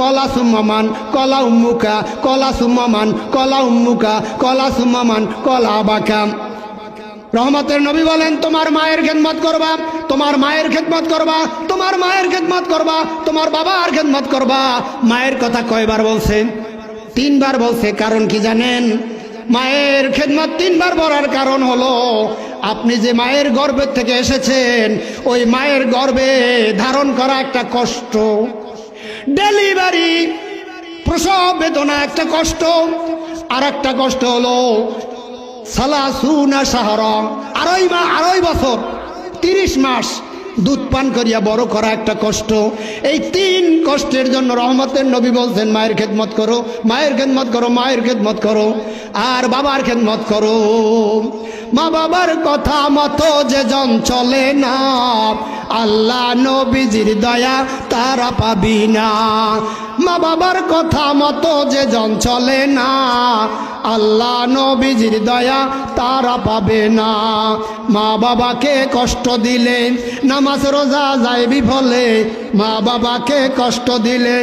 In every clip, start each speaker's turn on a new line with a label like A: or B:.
A: কলা সুম্মামান কলা উম্মুকা, কলা সুম্মামান কলা উম্মুকা, কলা সুম্মামান কলা আবাকা রহমতের নবী বলেন, তোমার মায়ের খেদমত করবা, তোমার মায়ের খেদমত করবা, তোমার মায়ের খেদমত করবা, তোমার বাবার খেদমত করবা। মায়ের কথা কয়বার বলছে? তিনবার বলছে, কারণ কি জানেন? মায়ের খেদমত তিনবার বলার কারণ হলো, আপনি যে মায়ের গর্ভের থেকে এসেছেন, ওই মায়ের গর্ভে ধারণ করা একটা কষ্ট। ডেলিভারি প্রসব বেদনা, একটা কষ্ট। আর একটা কষ্ট হলো সালাসুনা সাহরা আড়াই মা আড়াই বছর, তিরিশ মাস দুধ পান করিয়া বড় করা একটা কষ্ট। এই তিন কষ্টের জন্য রহমতের নবী বলছেন, মায়ের খেদমত করো, মায়ের খেদমত করো, মায়ের খেদমত করো, আর বাবার খেদমত করো। মা বাবার কথা মতো যে জন চলে না, আল্লাহ নবীজির দয়া তারা পাবি না। মা বাবার কথা মতো যে জন চলে না, আল্লাহ নবীজির দয়া তারা পাবে না। মা বাবাকে কষ্ট দিলে, নামাজ রোজা যায় বিফলে মা বাবাকে কষ্ট দিলে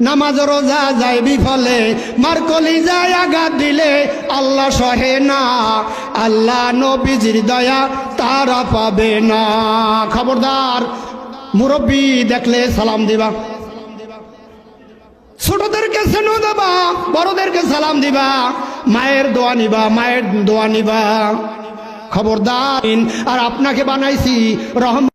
A: নামাজ রোজা যায় বিফলে, মার কলি যায় আঘাত দিলে আল্লাহ সহে না, আল্লাহ নবীজির দয়া তারা পাবে না। খবরদার, মুরব্বী দেখলে সালাম দিবা। ছোটদেরকে সেনু দেবা, বড়দেরকে সালাম দিবা। মায়ের দোয়া নিবা, মায়ের দোয়া নিবা। খবরদার, আর আপনাকে বানাইছি রহম